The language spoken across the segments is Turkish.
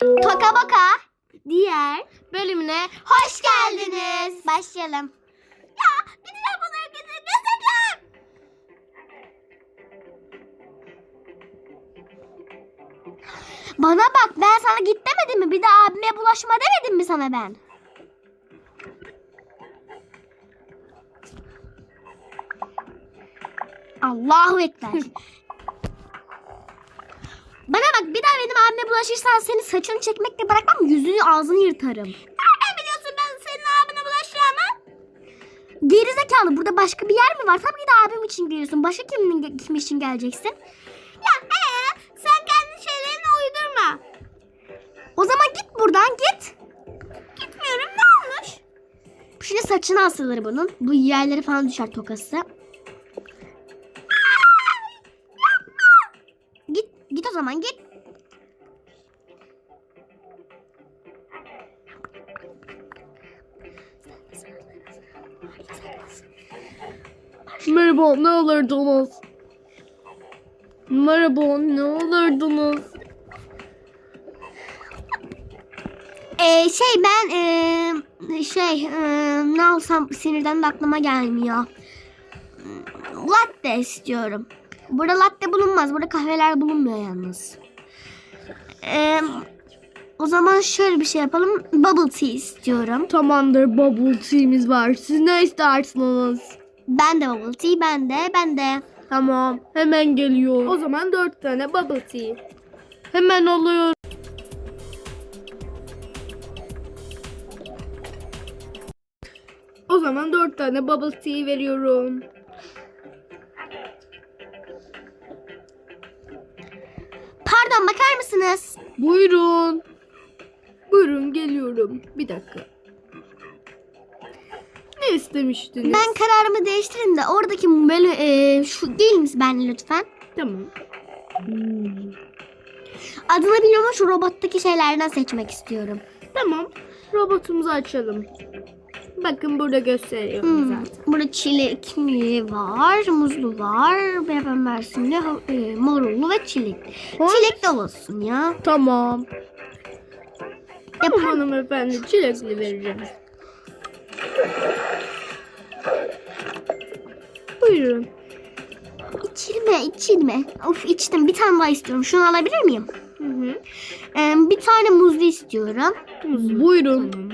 Toka Boka diğer bölümüne hoş geldiniz. Başlayalım. Ya gideceğim bunları gideceğim. Göstereceğim. Bana bak ben sana git demedim mi? Bir de abime bulaşma demedim mi sana ben? Allahu Ekber. Bana bak bir daha benim abime bulaşırsan seni saçını çekmekle bırakmam yüzünü ağzını yırtarım. Nereden biliyorsun ben senin abine bulaşacağımı? Gerizekalı burada başka bir yer mi var? Tabii ki de abim için geliyorsun. Başka kimin kim için geleceksin? Ya he sen kendi şeylerini uydurma. O zaman git buradan git. Gitmiyorum ne olmuş? Şimdi saçına asılır bunun. Bu yerleri falan düşer tokası. Git o zaman git. Merhaba, ne alırdınız? Merhaba, ne alırdınız? Ee, şey ben ee, şey ee, ne alsam sinirden de aklıma gelmiyor. Latte istiyorum. Burada latte bulunmaz. Burada kahveler bulunmuyor yalnız. Ee, o zaman şöyle bir şey yapalım. Bubble tea istiyorum. Tamamdır, bubble tea'miz var. Siz ne istersiniz? Ben de bubble tea, ben de, ben de. Tamam, hemen geliyor. O zaman dört tane bubble tea. Hemen alıyor. O zaman dört tane bubble tea veriyorum. Pardon bakar mısınız? Buyurun. Buyurun geliyorum. Bir dakika. Ne istemiştiniz? Ben kararımı değiştirin de oradaki böyle ee, şu değil misin ben lütfen? Tamam. Adını bilmiyorum ama şu robottaki şeylerden seçmek istiyorum. Tamam. Robotumuzu açalım. Bakın burada gösteriyorum Hmm, zaten. Burada çilekli var, muzlu var, mersimli, ha- e, morullu ve çilek. Çilek de olsun ya. Tamam. Yapar Tamam hanımefendi çilekli vereceğim. Buyurun. İçirme, içirme. Of içtim. Bir tane daha istiyorum. Şunu alabilir miyim? Hı hı. Ee, bir tane muzlu istiyorum. Buyurun.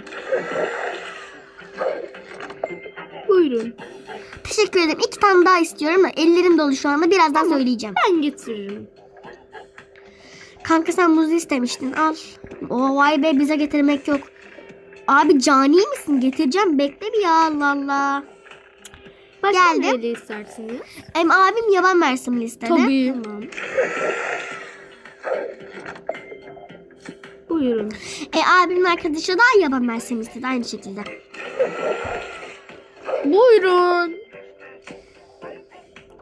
Buyurun. Teşekkür ederim. İki tane daha istiyorum da ellerim dolu şu anda. Birazdan söyleyeceğim. Ben getiririm. Kanka sen muzlu istemiştin. Al. O vay be bize getirmek yok. Abi cani misin? Getireceğim. Bekle bir ya Allah Allah. Başka Geldim. neyle istersiniz? Em abim yaban mersimli istedi. Tabii. Buyurun. E abimin arkadaşı da yaban mersimli istedi aynı şekilde. Buyurun.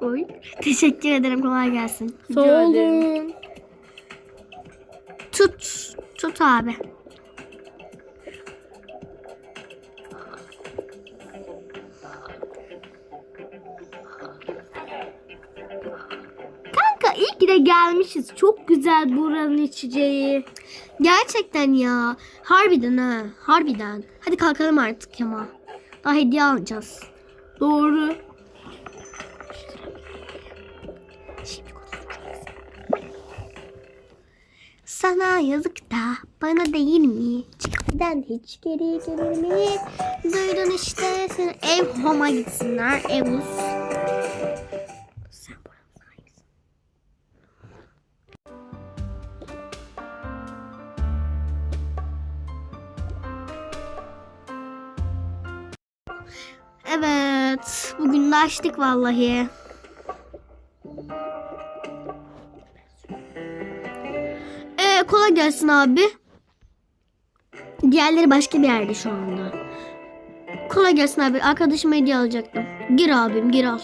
Oy. Teşekkür ederim. Kolay gelsin. Sağ olun. Tut. Tut abi. Kanka iyi ki de gelmişiz. Çok güzel buranın içeceği. Gerçekten ya. Harbiden ha. Harbiden. Hadi kalkalım artık ama. Daha hediye alacağız. Doğru. Sana yazık da bana değil mi? Çıkmadan hiç geri gelir mi? Duydun işte seni ev homa gitsinler. Evus. Açtık vallahi. Ee, kolay gelsin abi. Diğerleri başka bir yerde şu anda. Kolay gelsin abi. Arkadaşıma hediye alacaktım. Gir abim gir al.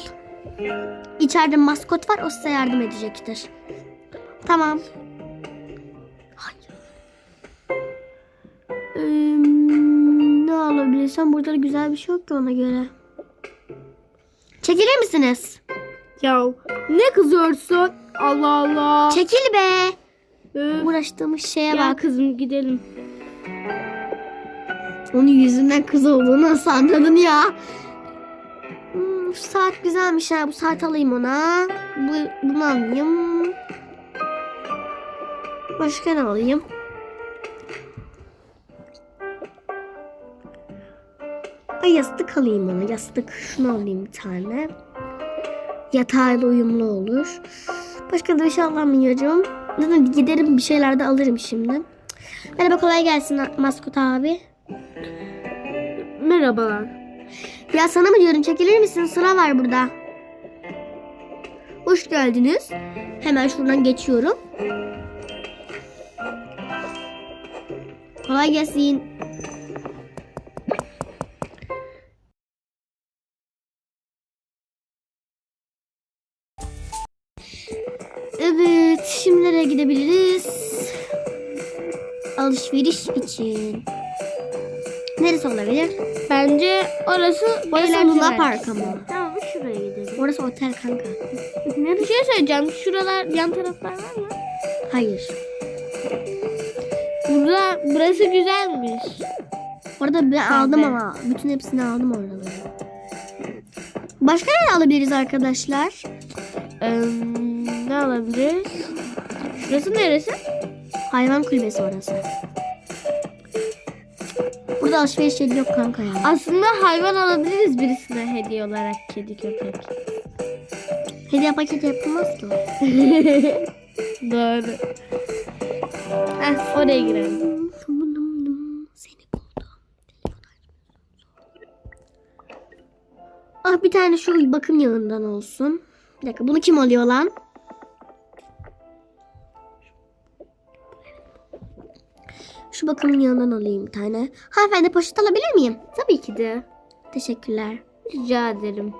İçeride maskot var o size yardım edecektir. Tamam. Hayır. Ee, ne alabilirsem burada da güzel bir şey yok ki ona göre. Çekilir misiniz? Ya ne kızıyorsun? Allah Allah. Çekil be. Öf. Uğraştığımız şeye bak. kızım gidelim. Onun yüzünden kız olduğunu nasıl anladın ya? Hmm, şu saat güzelmiş ha. Bu saat alayım ona. Bu, bunu alayım. Başka ne alayım? Ay yastık alayım ona. Yastık. Şunu alayım bir tane. Yatağıyla uyumlu olur. Başka da bir şey alamıyorum. Zaten giderim bir şeyler de alırım şimdi. Merhaba kolay gelsin maskot abi. Merhabalar. Ya sana mı diyorum çekilir misin? Sıra var burada. Hoş geldiniz. Hemen şuradan geçiyorum. Kolay gelsin. Alışveriş için. Neresi olabilir? Bence orası Orası Luna. Park ama. Tamam şuraya gidelim. Orası otel kanka. Ne bir şey söyleyeceğim. Şuralar yan taraflar var mı? Hayır. Burada burası güzelmiş. Orada ben aldım ama. Bütün hepsini aldım oraları. Başka ne alabiliriz arkadaşlar? Ee, ne alabiliriz? Şurası neresi? Hayvan kulübesi orası. Burada alışveriş yeri yok kanka ya. Aslında hayvan alabiliriz birisine hediye olarak kedi köpek. Hediye paketi yapılmaz ki. Doğru. Heh, oraya girelim. Ah bir tane şu bakım yağından olsun. Bir dakika bunu kim alıyor lan? Şu bakım yağından alayım bir tane. Hanımefendi poşet alabilir miyim? Tabii ki de. Teşekkürler. Rica ederim.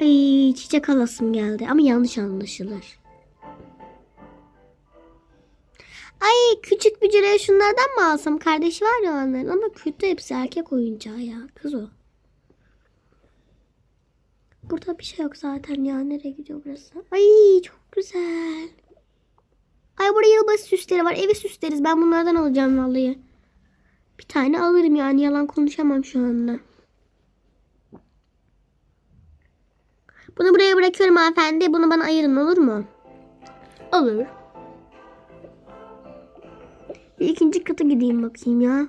Ay çiçek alasım geldi ama yanlış anlaşılır. Ay küçük bücüreye şunlardan mı alsam? Kardeşi var ya onların ama kötü hepsi erkek oyuncağı ya. Kız o. Burada bir şey yok zaten ya. Nereye gidiyor burası? Ay çok güzel. Ay burada yılbaşı süsleri var. Evi süsleriz. Ben bunlardan alacağım vallahi. Bir tane alırım yani. Yalan konuşamam şu anda. Bunu buraya bırakıyorum hanımefendi. Bunu bana ayırın olur mu? Olur. Bir ikinci kata gideyim bakayım ya.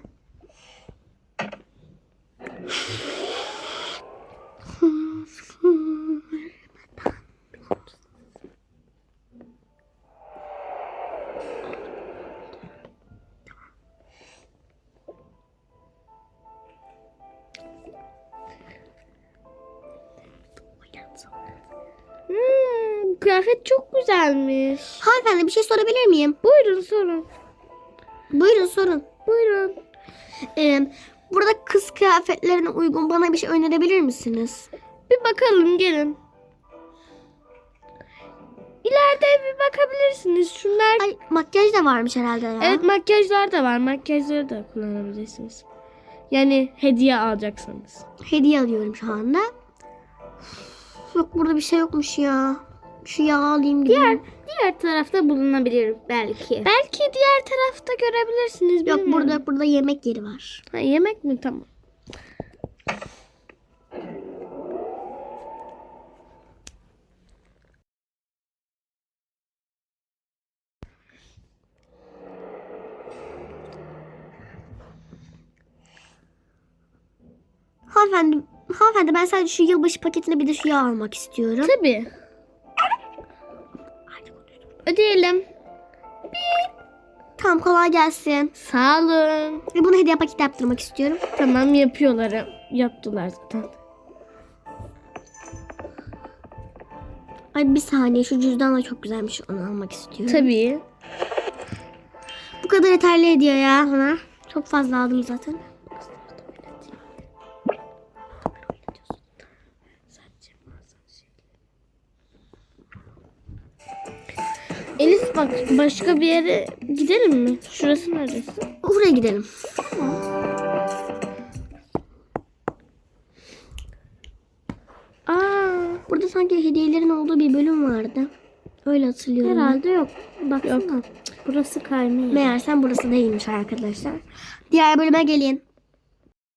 Kıyafet çok güzelmiş. Hanımefendi bir şey sorabilir miyim? Buyurun sorun. Buyurun sorun. Buyurun. Ee, burada kız kıyafetlerine uygun bana bir şey önerebilir misiniz? Bir bakalım gelin. İleride bir bakabilirsiniz. Şunlar Ay makyaj da varmış herhalde ya. Evet makyajlar da var. Makyajları da kullanabilirsiniz. Yani hediye alacaksanız. Hediye alıyorum şu anda. Yok burada bir şey yokmuş ya. Şu yağı alayım. Diğer diğer tarafta bulunabilir belki. Belki diğer tarafta görebilirsiniz. Yok bilmiyorum. burada burada yemek yeri var. Ha, yemek mi tamam. Hanımefendi, hanımefendi ben sadece şu yılbaşı paketine bir de şu yağ almak istiyorum. Tabii. Ödeyelim. Tamam kolay gelsin. Sağ olun. Ve bunu hediye paketi yaptırmak istiyorum. Tamam yapıyorlar. Yaptılar zaten. Ay bir saniye şu cüzdan da çok güzelmiş onu almak istiyorum. Tabii. Bu kadar yeterli hediye ya bana. Çok fazla aldım zaten. Bak başka bir yere gidelim mi? Şurası neresi? Oraya gidelim. Aa, Burada sanki hediyelerin olduğu bir bölüm vardı. Öyle hatırlıyorum. Herhalde yok. Baksana. Burası kaymıyor. Meğersem burası değilmiş arkadaşlar. Diğer bölüme gelin.